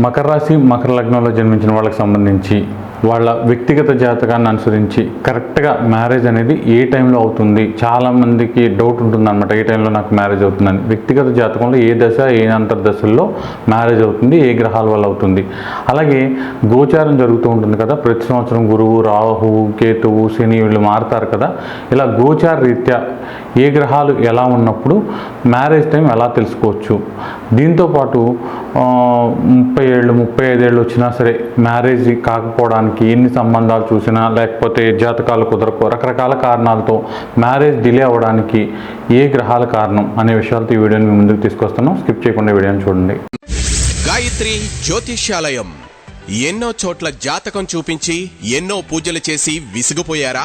మకర రాశి మకర లగ్నంలో జన్మించిన వాళ్ళకి సంబంధించి వాళ్ళ వ్యక్తిగత జాతకాన్ని అనుసరించి కరెక్ట్గా మ్యారేజ్ అనేది ఏ టైంలో అవుతుంది? చాలామందికి డౌట్ ఉంటుందన్నమాట. ఏ టైంలో నాకు మ్యారేజ్ అవుతుందని. వ్యక్తిగత జాతకంలో ఏ దశ ఏ అంతర్దశల్లో మ్యారేజ్ అవుతుంది? ఏ గ్రహాల వల్ల అవుతుంది? అలాగే గోచారం జరుగుతూ ఉంటుంది కదా. ప్రతి సంవత్సరం గురువు రాహువు కేతువు శని వీళ్ళు మారుతారు కదా. ఇలా గోచార రీత్యా ఏ గ్రహాలు ఎలా ఉన్నప్పుడు మ్యారేజ్ టైం ఎలా తెలుసుకోవచ్చు? దీంతోపాటు ముప్పై ఏళ్ళు ముప్పై ఐదేళ్ళు వచ్చినా సరే మ్యారేజ్ కాకపోవడానికి ఎన్ని సంబంధాలు చూసినా లేకపోతే జాతకాలు కుదరకు రకరకాల కారణాలతో మ్యారేజ్ డిలే అవ్వడానికి ఏ గ్రహాల కారణం అనే విషయాలతో ఈ వీడియోని ముందుకు తీసుకొస్తున్నాం. స్కిప్ చేయకుండా వీడియోని చూడండి. గాయత్రి జ్యోతిష్యాలయం. ఎన్నో చోట్ల జాతకం చూపించి ఎన్నో పూజలు చేసి విసిగిపోయారా?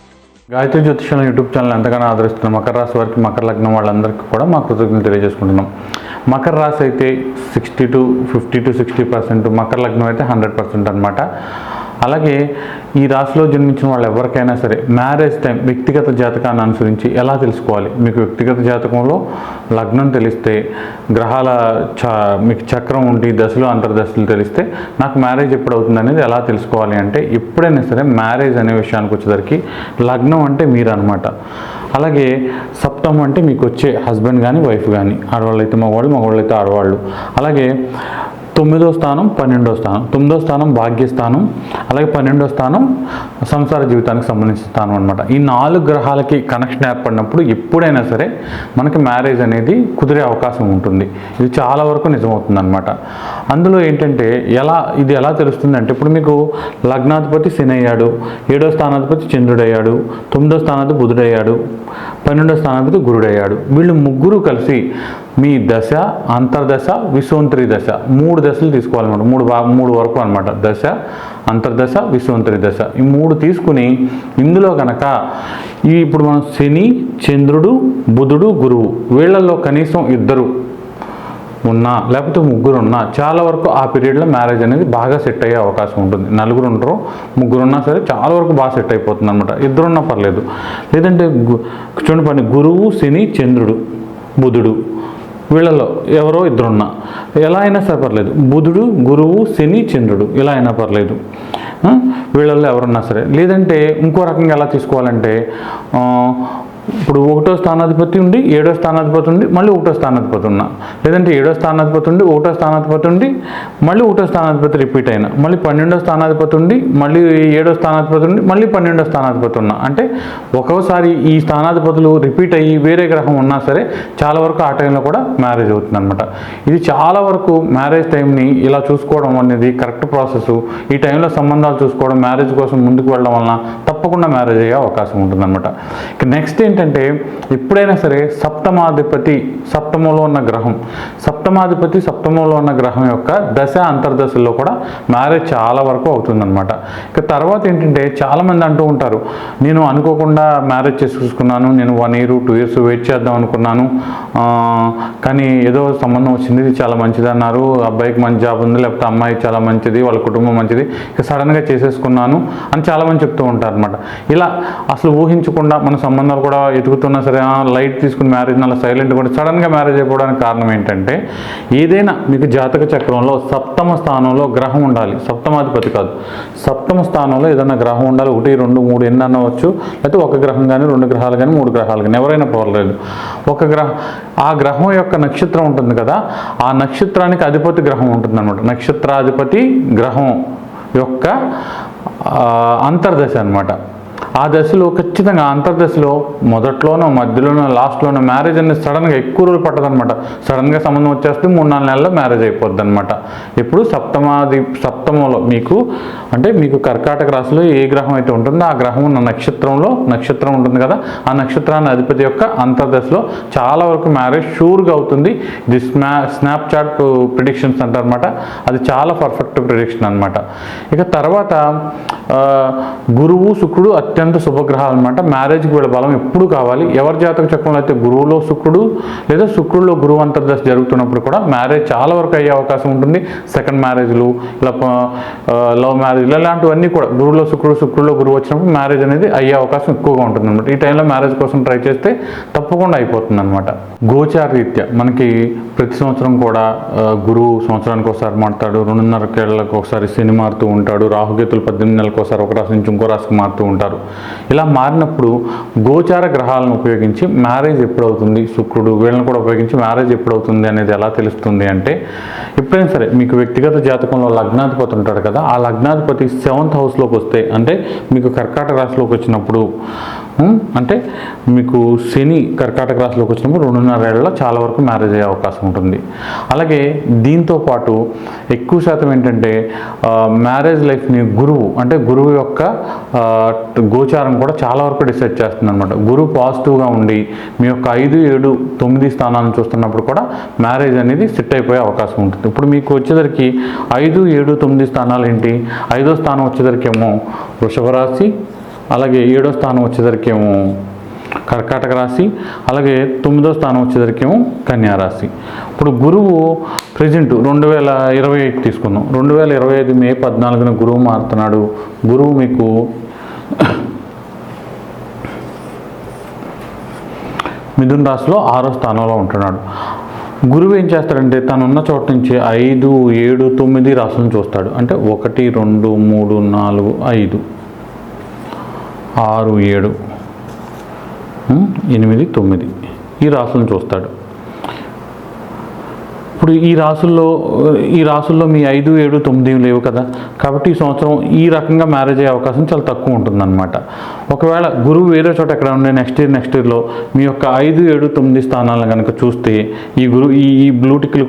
గాయత్రి జ్యోతిషం యూట్యూబ్ ఛానల్ ఎంతగానో ఆదరిస్తున్న మకర రాశి వారికి మకర లగ్నం వాళ్ళందరికీ కూడా మా కృతజ్ఞతలు తెలియజేసుకుంటున్నాం. మకర రాశి అయితే sixty to fifty to sixty percent Makar లగ్నం అయితే హండ్రెడ్ పర్సెంట్ అనమాట అలాగే ఈ రాశిలో జన్మించిన వాళ్ళు ఎవరికైనా సరే మ్యారేజ్ టైం వ్యక్తిగత జాతకాన్ని అనుసరించి ఎలా తెలుసుకోవాలి? మీకు వ్యక్తిగత జాతకంలో లగ్నం తెలిస్తే గ్రహాల చ మీకు చక్రం ఉండి దశలు అంతర్దశలు తెలిస్తే నాకు మ్యారేజ్ ఎప్పుడు అవుతుంది అనేది ఎలా తెలుసుకోవాలి అంటే ఎప్పుడైనా సరే మ్యారేజ్ అనే విషయానికి వచ్చేసరికి లగ్నం అంటే మీరు అనమాట అలాగే సప్తం అంటే మీకు వచ్చే హస్బెండ్ కానీ వైఫ్ కానీ ఆడవాళ్ళు అయితే మగవాళ్ళు మగవాళ్ళు అయితే ఆడవాళ్ళు. అలాగే తొమ్మిదో స్థానం పన్నెండో స్థానం. తొమ్మిదో స్థానం భాగ్యస్థానం అలాగే పన్నెండో స్థానం సంసార జీవితానికి సంబంధించిన స్థానం అనమాట ఈ నాలుగు గ్రహాలకి కనెక్షన్ ఏర్పడినప్పుడు ఎప్పుడైనా సరే మనకి మ్యారేజ్ అనేది కుదిరే అవకాశం ఉంటుంది. ఇది చాలా వరకు నిజమవుతుందన్నమాట. అందులో ఏంటంటే ఎలా ఇది ఎలా తెలుస్తుంది అంటే ఇప్పుడు మీకు లగ్నాధిపతి శని అయ్యాడు ఏడో స్థానాధిపతి చంద్రుడయ్యాడు తొమ్మిదో స్థానాధిపతి బుధుడయ్యాడు పన్నెండో స్థానాధిపతి గురుడయ్యాడు. వీళ్ళు ముగ్గురు కలిసి మీ దశ అంతర్దశ విశ్వంతరి దశ. మూడు దశలు తీసుకోవాలన్నమాట. మూడు భాగం మూడు వరకు అనమాట దశ అంతర్దశ విశ్వంతరి దశ. ఈ మూడు తీసుకుని ఇందులో కనుక ఈ ఇప్పుడు మనం శని చంద్రుడు బుధుడు గురువు వీళ్ళల్లో కనీసం ఇద్దరు ఉన్నా లేకపోతే ముగ్గురు ఉన్నా చాలా వరకు ఆ పీరియడ్లో మ్యారేజ్ అనేది బాగా సెట్ అయ్యే అవకాశం ఉంటుంది. నలుగురు ఉండరు ముగ్గురు ఉన్నా సరే చాలా వరకు బాగా సెట్ అయిపోతుంది అనమాట ఇద్దరున్నా పర్లేదు. లేదంటే చూడండి పని గురువు శని చంద్రుడు బుధుడు. వీళ్ళలో ఎవరో ఇద్దరున్నా. ఎలా అయినా సరే పర్లేదు. బుధుడు గురువు శని చంద్రుడు ఇలా అయినా పర్లేదు. వీళ్ళల్లో ఎవరున్నా సరే. లేదంటే ఇంకో రకంగా ఎలా తీసుకోవాలంటే ఇప్పుడు ఒకటో స్థానాధిపతి ఉండి ఏడో స్థానాధిపతి ఉండి మళ్ళీ ఒకటో స్థానాధిపతి ఉన్నా. లేదంటే ఏడో స్థానాధిపతి ఉండి ఒకటో స్థానాధిపతి ఉండి మళ్ళీ ఒకటో స్థానాధిపతి రిపీట్ అయినా. మళ్ళీ పన్నెండో స్థానాధిపతి ఉండి మళ్ళీ ఏడో స్థానాధిపతి ఉండి మళ్ళీ పన్నెండో స్థానాధిపతి ఉన్నా. అంటే ఒక్కోసారి ఈ స్థానాధిపతులు రిపీట్ అయ్యి వేరే గ్రహం ఉన్నా సరే చాలా వరకు ఆ టైంలో కూడా మ్యారేజ్ అవుతుంది అనమాట ఇది చాలా వరకు మ్యారేజ్ టైంని ఇలా చూసుకోవడం అనేది కరెక్ట్ ప్రాసెస్ ఈ టైంలో సంబంధాలు చూసుకోవడం మ్యారేజ్ కోసం ముందుకు వెళ్ళడం వలన తప్పకుండా మ్యారేజ్ అయ్యే అవకాశం ఉంటుందన్నమాట. ఇక నెక్స్ట్ ఏంటంటే ఎప్పుడైనా సరే సప్తమాధిపతి సప్తమంలో ఉన్న గ్రహం సప్తమాధిపతి సప్తమంలో ఉన్న గ్రహం యొక్క దశ అంతర్దశల్లో కూడా మ్యారేజ్ చాలా వరకు అవుతుందన్నమాట. ఇక తర్వాత ఏంటంటే చాలామంది అంటూ ఉంటారు నేను అనుకోకుండా మ్యారేజ్ చేసుకున్నాను నేను one year two years wait చేద్దాం అనుకున్నాను. కానీ ఏదో సంబంధం వచ్చింది ఇది చాలా మంచిది అన్నారు. అబ్బాయికి మంచి జాబ్ ఉంది లేకపోతే అమ్మాయి చాలా మంచిది వాళ్ళ కుటుంబం మంచిది ఇక సడన్గా చేసేసుకున్నాను అని చాలామంది చెప్తూ ఉంటారు అనమాట ఇలా అసలు ఊహించకుండా మన సంబంధాలు కూడా ఎదుగుతున్నా సరే లైట్ తీసుకుని మ్యారేజ్ అలా సైలెంట్ కూడా సడన్గా మ్యారేజ్ అయిపోవడానికి కారణం ఏంటంటే ఏదైనా మీకు జాతక చక్రంలో సప్తమ స్థానంలో గ్రహం ఉండాలి. సప్తమాధిపతి కాదు. సప్తమ స్థానంలో ఏదైనా గ్రహం ఉండాలి. ఒకటి రెండు మూడు ఎన్ని అనవచ్చు. లేకపోతే ఒక గ్రహం కానీ రెండు గ్రహాలు కానీ మూడు గ్రహాలు కానీ ఎవరైనా పర్వాలేదు. ఒక గ్రహం ఆ గ్రహం యొక్క నక్షత్రం ఉంటుంది కదా ఆ నక్షత్రానికి అధిపతి గ్రహం ఉంటుందన్నమాట. నక్షత్రాధిపతి గ్రహం యొక్క అంతర్దశ అన్నమాట. ఆ దశలో ఖచ్చితంగా అంతర్దశలో మొదట్లోనో మధ్యలోనో లాస్ట్లోనో మ్యారేజ్ అనేది సడన్గా ఎక్కువ రోజులు పట్టదనమాట సడన్గా సంబంధం వచ్చేస్తే మూడు నాలుగు నెలల్లో మ్యారేజ్ అయిపోద్ది అనమాట ఇప్పుడు సప్తమాది సప్తమంలో మీకు అంటే మీకు కర్కాటక రాశిలో ఏ గ్రహం అయితే ఉంటుందో ఆ గ్రహం ఉన్న నక్షత్రంలో నక్షత్రం ఉంటుంది కదా ఆ నక్షత్రాన్ని అధిపతి యొక్క అంతర్దశలో చాలా వరకు మ్యారేజ్ షూర్గా అవుతుంది. ఇది స్నా స్నాప్చాట్ ప్రిడిక్షన్స్ అంటారనమాట అది చాలా పర్ఫెక్ట్ ప్రిడిక్షన్ అనమాట ఇక తర్వాత గురువు శుక్రుడు అత్యంత శుభగ్రహాలు అనమాట మ్యారేజ్కి వీళ్ళ బలం ఎప్పుడు కావాలి. ఎవరి జాతక చక్రంలో అయితే గురువులో శుక్రుడు లేదా శుక్రుడిలో గురువు అంతర్దశ జరుగుతున్నప్పుడు కూడా మ్యారేజ్ చాలా వరకు అయ్యే అవకాశం ఉంటుంది. సెకండ్ మ్యారేజ్లు ఇలా లవ్ మ్యారేజ్ ఇలాంటివన్నీ కూడా గురువులో శుక్రుడు శుక్రుడిలో గురువు వచ్చినప్పుడు మ్యారేజ్ అనేది అయ్యే అవకాశం ఎక్కువగా ఉంటుంది అనమాట ఈ టైంలో మ్యారేజ్ కోసం ట్రై చేస్తే తప్పకుండా అయిపోతుంది అనమాట గోచార రీత్యా మనకి ప్రతి సంవత్సరం కూడా గురువు సంవత్సరానికి ఒకసారి మారుతాడు. రెండున్నరకేళ్ళకి ఒకసారి శని మారుతూ ఉంటాడు. రాహుకేతులు పద్దెనిమిది నెలలకు ఒకసారి ఒక రాశి నుంచి ఇంకో రాశికి మారుతూ ఉంటారు. ఇలా మారినప్పుడు గోచార గ్రహాలను ఉపయోగించి మ్యారేజ్ ఎప్పుడవుతుంది? శుక్రుడు వీళ్ళని కూడా ఉపయోగించి మ్యారేజ్ ఎప్పుడవుతుంది అనేది ఎలా తెలుస్తుంది అంటే ఎప్పుడైనా సరే మీకు వ్యక్తిగత జాతకంలో లగ్నాధిపతి ఉంటాడు కదా ఆ లగ్నాధిపతి సెవెంత్ హౌస్లోకి వస్తే అంటే మీకు కర్కాటక రాశిలోకి వచ్చినప్పుడు అంటే మీకు శని కర్కాటక రాశిలోకి వచ్చినప్పుడు రెండున్నర ఏళ్ళలో చాలా వరకు మ్యారేజ్ అయ్యే అవకాశం ఉంటుంది. అలాగే దీంతో పాటు ఎక్కువ శాతం ఏంటంటే మ్యారేజ్ లైఫ్ని గురువు అంటే గురువు యొక్క గోచారం కూడా చాలా వరకు డిసైడ్ చేస్తుంది అనమాట గురువు పాజిటివ్గా ఉండి మీ యొక్క ఐదు ఏడు తొమ్మిది స్థానాలను చూస్తున్నప్పుడు కూడా మ్యారేజ్ అనేది సెట్ అయిపోయే అవకాశం ఉంటుంది. ఇప్పుడు మీకు వచ్చేసరికి ఐదు ఏడు తొమ్మిది స్థానాలు ఏంటి? ఐదో స్థానం వచ్చేసరికి ఏమో వృషభ రాశి అలాగే ఏడో స్థానం వచ్చేసరికేమో కర్కాటక రాశి అలాగే తొమ్మిదో స్థానం వచ్చేసరికేమో కన్యా రాశి. ఇప్పుడు గురువు ప్రజెంట్ రెండు వేల ఇరవై ఐదు తీసుకుందాం. రెండు వేల ఇరవై ఐదు మే పద్నాలుగున గురువు మారుతున్నాడు. గురువు మీకు మిథున్ రాశిలో ఆరో స్థానంలో ఉంటున్నాడు. గురువు ఏం చేస్తాడంటే తనున్న చోట నుంచి ఐదు ఏడు తొమ్మిది రాసులను చూస్తాడు. అంటే ఒకటి రెండు మూడు నాలుగు ఐదు. ఆరు ఏడు ఎనిమిది తొమ్మిది. ఈ రాసులను చూస్తాడు. ఇప్పుడు ఈ రాసుల్లో ఈ రాసుల్లో మీ ఐదు ఏడు తొమ్మిది లేవు కదా. కాబట్టి ఈ సంవత్సరం ఈ రకంగా మ్యారేజ్ అయ్యే అవకాశం చాలా తక్కువ ఉంటుందన్నమాట. ఒకవేళ గురువు వేరే చోట ఎక్కడ ఉండే నెక్స్ట్ ఇయర్ నెక్స్ట్ ఇయర్లో మీ యొక్క ఐదు ఏడు తొమ్మిది స్థానాలను కనుక చూస్తే ఈ గురు ఈ ఈ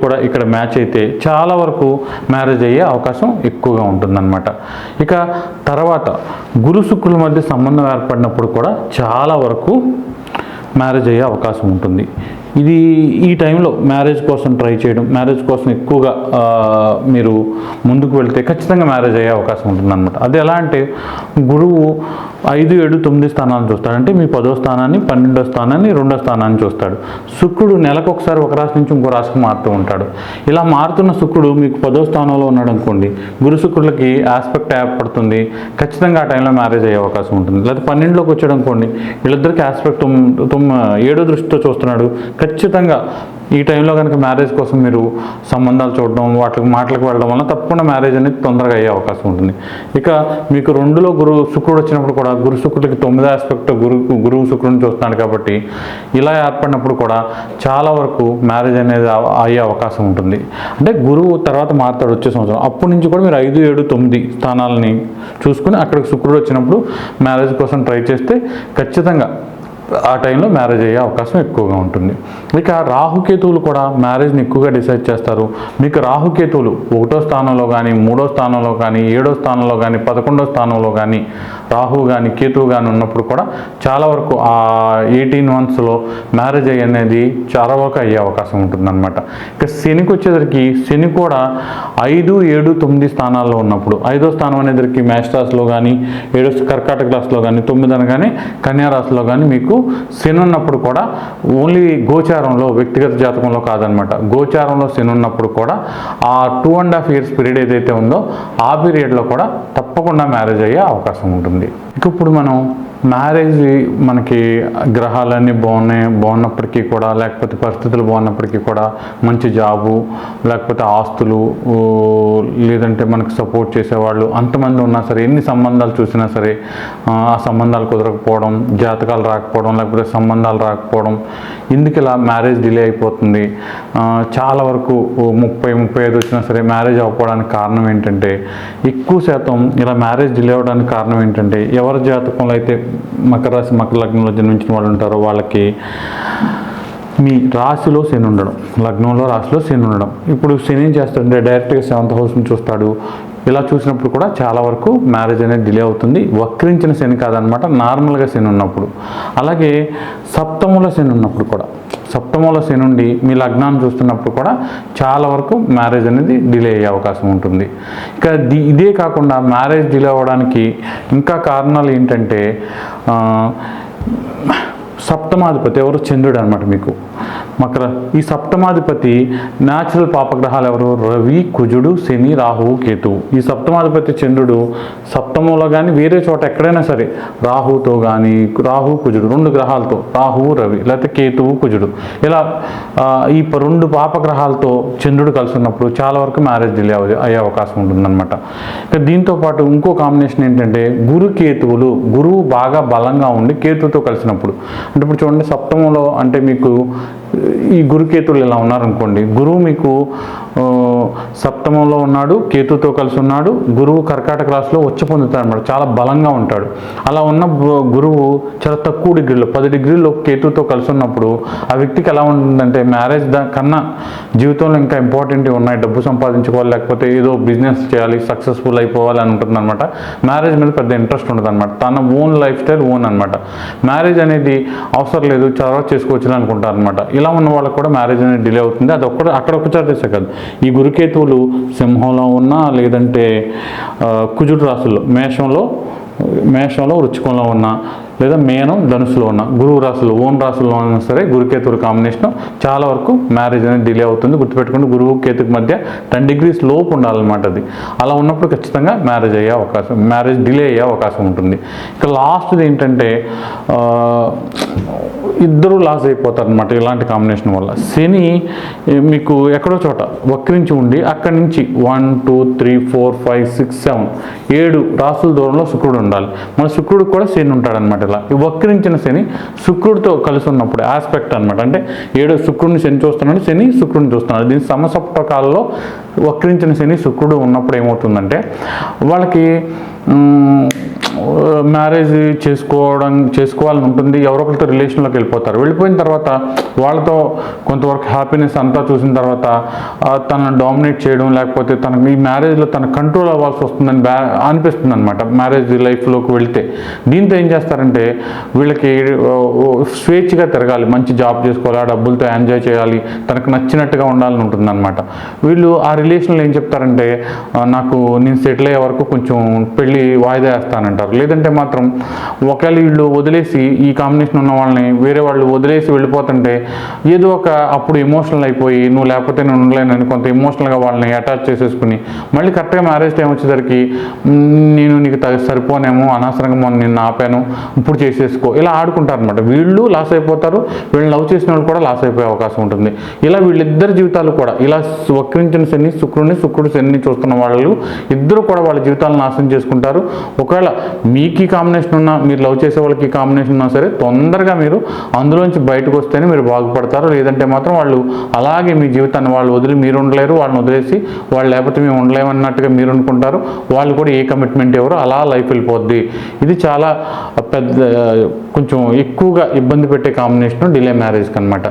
కూడా ఇక్కడ మ్యాచ్ అయితే చాలా వరకు మ్యారేజ్ అయ్యే అవకాశం ఎక్కువగా ఉంటుందన్నమాట. ఇక తర్వాత గురు శుక్రుల మధ్య సంబంధం ఏర్పడినప్పుడు కూడా చాలా వరకు మ్యారేజ్ అయ్యే అవకాశం ఉంటుంది. ఇది ఈ టైంలో మ్యారేజ్ కోసం ట్రై చేయడం మ్యారేజ్ కోసం ఎక్కువగా మీరు ముందుకు వెళ్తే ఖచ్చితంగా మ్యారేజ్ అయ్యే అవకాశం ఉంటుంది అనమాట అది ఎలా అంటే గురువు ఐదు ఏడు తొమ్మిది స్థానాలను చూస్తాడు అంటే మీ పదో స్థానాన్ని పన్నెండో స్థానాన్ని రెండో స్థానాన్ని చూస్తాడు. శుక్రుడు నెలకు ఒకసారి ఒక రాశి నుంచి ఇంకో రాశికి మారుతూ ఉంటాడు. ఇలా మారుతున్న శుక్రుడు మీకు పదో స్థానంలో ఉన్నాడు అనుకోండి గురు శుక్రులకి ఆస్పెక్ట్ ఏర్పడుతుంది ఖచ్చితంగా ఆ టైంలో మ్యారేజ్ అయ్యే అవకాశం ఉంటుంది. లేదా పన్నెండులోకి వచ్చాడు అనుకోండి వీళ్ళిద్దరికి ఆస్పెక్ట్ తొమ్ ఏడో దృష్టితో చూస్తున్నాడు ఖచ్చితంగా ఈ టైంలో కనుక మ్యారేజ్ కోసం మీరు సంబంధాలు చూడడం వాటికి మాటలకు వెళ్ళడం వల్ల తప్పకుండా మ్యారేజ్ అనేది తొందరగా అయ్యే అవకాశం ఉంటుంది. ఇక మీకు రెండులో గురు శుక్రుడు వచ్చినప్పుడు కూడా గురు శుక్రుడికి తొమ్మిదో ఆస్పెక్ట్ గురు గురువు శుక్రుడిని చూస్తున్నాడు కాబట్టి ఇలా ఏర్పడినప్పుడు కూడా చాలా వరకు మ్యారేజ్ అనేది అయ్యే అవకాశం ఉంటుంది. అంటే గురువు తర్వాత మారుతాడు వచ్చే సంవత్సరం. అప్పటి నుంచి కూడా మీరు ఐదు ఏడు తొమ్మిది స్థానాలని చూసుకుని అక్కడికి శుక్రుడు వచ్చినప్పుడు మ్యారేజ్ కోసం ట్రై చేస్తే ఖచ్చితంగా ఆ టైంలో మ్యారేజ్ అయ్యే అవకాశం ఎక్కువగా ఉంటుంది. ఇక రాహుకేతువులు కూడా మ్యారేజ్ని ఎక్కువగా డిసైడ్ చేస్తారు. మీకు రాహుకేతువులు ఒకటో స్థానంలో కానీ మూడో స్థానంలో కానీ ఏడో స్థానంలో కానీ పదకొండో స్థానంలో కానీ రాహు కానీ కేతువు కానీ ఉన్నప్పుడు కూడా చాలా వరకు ఆ ఎయిటీన్ మంత్స్లో మ్యారేజ్ అయ్యి అనేది చాలా వరకు అయ్యే అవకాశం ఉంటుందన్నమాట. ఇక శనికి వచ్చేసరికి శని కూడా ఐదు ఏడు తొమ్మిది స్థానాల్లో ఉన్నప్పుడు ఐదో స్థానం అనేసరికి మేషరాశిలో కానీ ఏడో కర్కాటక రాశిలో కానీ తొమ్మిది అనగానే కన్యారాశిలో కానీ మీకు శని ఉన్నప్పుడు కూడా ఓన్లీ గోచారంలో వ్యక్తిగత జాతకంలో కాదనమాట. గోచారంలో శని ఉన్నప్పుడు కూడా ఆ two and half years period ఏదైతే ఉందో ఆ పీరియడ్లో కూడా తప్పకుండా మ్యారేజ్ అయ్యే అవకాశం ఉంటుంది. ఇక ఇప్పుడు మనం మ్యారేజ్ మనకి గ్రహాలన్నీ బాగున్నాయి బాగున్నప్పటికీ కూడా లేకపోతే పరిస్థితులు బాగున్నప్పటికీ కూడా మంచి జాబు లేకపోతే ఆస్తులు లేదంటే మనకు సపోర్ట్ చేసేవాళ్ళు అంతమంది ఉన్నా సరే ఎన్ని సంబంధాలు చూసినా సరే ఆ సంబంధాలు కుదరకపోవడం జాతకాలు రాకపోవడం లేకపోతే సంబంధాలు రాకపోవడం ఎందుకు ఇలా మ్యారేజ్ డిలే అయిపోతుంది? చాలా వరకు ముప్పై ముప్పై ఐదు వచ్చినా సరే మ్యారేజ్ అవ్వడానికి కారణం ఏంటంటే ఎక్కువ శాతం ఇలా మ్యారేజ్ డిలే అవ్వడానికి కారణం ఏంటంటే ఎవరి జాతకంలో అయితే మకర రాశి మకర లగ్నంలో జన్మించిన వాళ్ళు ఉంటారో వాళ్ళకి మీ రాశిలో శని ఉండడం లగ్నంలో రాశిలో శని ఉండడం. ఇప్పుడు శని ఏం చేస్తాడంటే డైరెక్ట్గా సెవెంత్ హౌస్ని చూస్తాడు ఇలా చూసినప్పుడు కూడా చాలా వరకు మ్యారేజ్ అనేది డిలే అవుతుంది. వక్రించిన శని కాదనమాట నార్మల్గా శని ఉన్నప్పుడు. అలాగే సప్తముల శని ఉన్నప్పుడు కూడా. సప్తమంలో శని ఉండి మీ లగ్నాన్ని చూస్తున్నప్పుడు కూడా చాలా వరకు మ్యారేజ్ అనేది డిలే అయ్యే అవకాశం ఉంటుంది. ఇక ఇదే కాకుండా మ్యారేజ్ డిలే అవ్వడానికి ఇంకా కారణాలు ఏంటంటే సప్తమాధిపతి ఎవరు? చంద్రుడు అనమాట మీకు. మకర ఈ సప్తమాధిపతి న్యాచురల్ పాపగ్రహాలు ఎవరు? రవి కుజుడు శని రాహువు కేతువు. ఈ సప్తమాధిపతి చంద్రుడు సప్తమంలో కానీ వేరే చోట ఎక్కడైనా సరే రాహుతో కానీ రాహు కుజుడు రెండు గ్రహాలతో రాహువు రవి లేకపోతే కేతువు కుజుడు. ఇలా ఈ ప- రెండు పాపగ్రహాలతో చంద్రుడు కలిసి ఉన్నప్పుడు చాలా వరకు మ్యారేజ్ డిలే అయ్యే అయ్యే అవకాశం ఉంటుందన్నమాట. ఇక దీంతో పాటు ఇంకో కాంబినేషన్ ఏంటంటే గురు కేతువులు గురువు బాగా బలంగా ఉండి కేతువుతో కలిసినప్పుడు అంటే ఇప్పుడు చూడండి సప్తమంలో అంటే మీకు ఈ గురుకేతువులు ఇలా ఉన్నారనుకోండి గురువు మీకు సప్తమంలో ఉన్నాడు కేతుతో కలిసి ఉన్నాడు గురువు కర్కాటక రాశిలో వచ్చి పొందుతాడు అనమాట చాలా బలంగా ఉంటాడు. అలా ఉన్న గురువు చాలా తక్కువ డిగ్రీలో పది డిగ్రీలో కేతుతో కలిసి ఉన్నప్పుడు ఆ వ్యక్తికి ఎలా ఉంటుందంటే మ్యారేజ్ దా కన్నా జీవితంలో ఇంకా ఇంపార్టెంట్ ఉన్నాయి? డబ్బు సంపాదించుకోవాలి లేకపోతే ఏదో బిజినెస్ చేయాలి సక్సెస్ఫుల్ అయిపోవాలి అని ఉంటుందన్నమాట మ్యారేజ్ మీద పెద్ద ఇంట్రెస్ట్ ఉండదు అనమాట తన ఓన్ లైఫ్ స్టైల్ ఓన్ అనమాట మ్యారేజ్ అనేది అవసరం లేదు తర్వాత చేసుకోవచ్చు అనుకుంటారు అనమాట ఇలా ఉన్న వాళ్ళకి కూడా మ్యారేజ్ అనేది డిలే అవుతుంది. అది ఒక్కడ అక్కడ ఒక్కసారి చేసే కాదు. ఈ గురుకేతువులు సింహంలో ఉన్నా లేదంటే కుజుడు రాసుల్లో మేషంలో మేషంలో వృచ్చికంలో ఉన్న లేదా మేనం ధనుసులో ఉన్న గురువు రాశులు ఓన్ రాశుల్లో ఉన్నా సరే గురుకేతువుల కాంబినేషన్ చాలా వరకు మ్యారేజ్ అనేది డిలే అవుతుంది. గుర్తుపెట్టుకుంటే గురువు కేతుకు మధ్య టెన్ డిగ్రీస్ లోపు ఉండాలన్నమాట అది. అలా ఉన్నప్పుడు ఖచ్చితంగా మ్యారేజ్ అయ్యే అవకాశం మ్యారేజ్ డిలే అయ్యే అవకాశం ఉంటుంది. ఇక లాస్ట్ది ఏంటంటే ఇద్దరు లాస్ అయిపోతారు అనమాట ఇలాంటి కాంబినేషన్ వల్ల. శని మీకు ఎక్కడో చోట వక్రించి ఉండి అక్కడి నుంచి one two three four five six seven ఏడు రాసుల దూరంలో శుక్రుడు ఉండాలి. మన శుక్రుడు కూడా శని ఉంటాడనమాట నెల ఈ వక్రించిన శని శుక్రుడితో కలిసి ఉన్నప్పుడు ఆస్పెక్ట్ అనమాట అంటే ఏడు శుక్రుడిని శని చూస్తున్నాడు శని శుక్రుడిని చూస్తున్నాడు. దీని సమసప్తకాలలో వక్రించిన శని శుక్రుడు ఉన్నప్పుడు ఏమవుతుందంటే వాళ్ళకి మ్యారేజ్ చేసుకోవడం చేసుకోవాలని ఉంటుంది. ఎవరో ఒకరితో రిలేషన్లోకి వెళ్ళిపోతారు. వెళ్ళిపోయిన తర్వాత వాళ్ళతో కొంతవరకు హ్యాపీనెస్ అంతా చూసిన తర్వాత తనను డామినేట్ చేయడం లేకపోతే తనకు ఈ మ్యారేజ్లో తన కంట్రోల్ అవ్వాల్సి వస్తుందని బ్యా అనిపిస్తుంది అనమాట మ్యారేజ్ లైఫ్లోకి వెళ్తే. దీంతో ఏం చేస్తారంటే వీళ్ళకి స్వేచ్ఛగా తిరగాలి. మంచి జాబ్ చేసుకోవాలి. ఆ డబ్బులతో ఎంజాయ్ చేయాలి. తనకు నచ్చినట్టుగా ఉండాలని ఉంటుంది అనమాట వీళ్ళు ఆ రిలేషన్లు ఏం చెప్తారంటే నాకు నేను సెటిల్ అయ్యే వరకు కొంచెం పెళ్ళి వాయిదా వేస్తానంటారు. లేదంటే మాత్రం ఒకవేళ వీళ్ళు వదిలేసి ఈ కాంబినేషన్ ఉన్న వాళ్ళని వేరే వాళ్ళు వదిలేసి వెళ్ళిపోతుంటే ఏదో ఒక అప్పుడు ఎమోషనల్ అయిపోయి నువ్వు లేకపోతే నేను ఉండలేనని కొంత ఎమోషనల్గా వాళ్ళని అటాచ్ చేసేసుకుని మళ్ళీ కరెక్ట్గా మ్యారేజ్ టైం వచ్చేసరికి నేను నీకు త సరిపోనేమో అనవసరంగా మొన్న నిన్ను ఆపాను ఇప్పుడు చేసేసుకో. ఇలా ఆడుకుంటారు అనమాట వీళ్ళు లాస్ అయిపోతారు వీళ్ళని లవ్ చేసిన వాళ్ళు కూడా లాస్ అయిపోయే అవకాశం ఉంటుంది. ఇలా వీళ్ళిద్దరి జీవితాలు కూడా ఇలా వక్రించిన శని శుక్రుడిని శుక్రుడు శని చూస్తున్న వాళ్ళు ఇద్దరు కూడా వాళ్ళ జీవితాలను నాశనం చేసుకుంటారు. ఒకవేళ మీకు ఈ కాంబినేషన్ ఉన్నా మీరు లవ్ చేసే వాళ్ళకి ఈ కాంబినేషన్ ఉన్నా సరే తొందరగా మీరు అందులోంచి బయటకు వస్తేనే మీరు బాగుపడతారు. లేదంటే మాత్రం వాళ్ళు అలాగే మీ జీవితాన్ని వాళ్ళు వదిలి మీరు ఉండలేరు వాళ్ళని వదిలేసి వాళ్ళు లేకపోతే మేము ఉండలేమన్నట్టుగా మీరు అనుకుంటారు. వాళ్ళు కూడా ఏ కమిట్మెంట్ ఎవరు అలా లైఫ్ వెళ్ళిపోద్ది. ఇది చాలా పెద్ద కొంచెం ఎక్కువగా ఇబ్బంది పెట్టే కాంబినేషన్ డిలే మ్యారేజ్కి అనమాట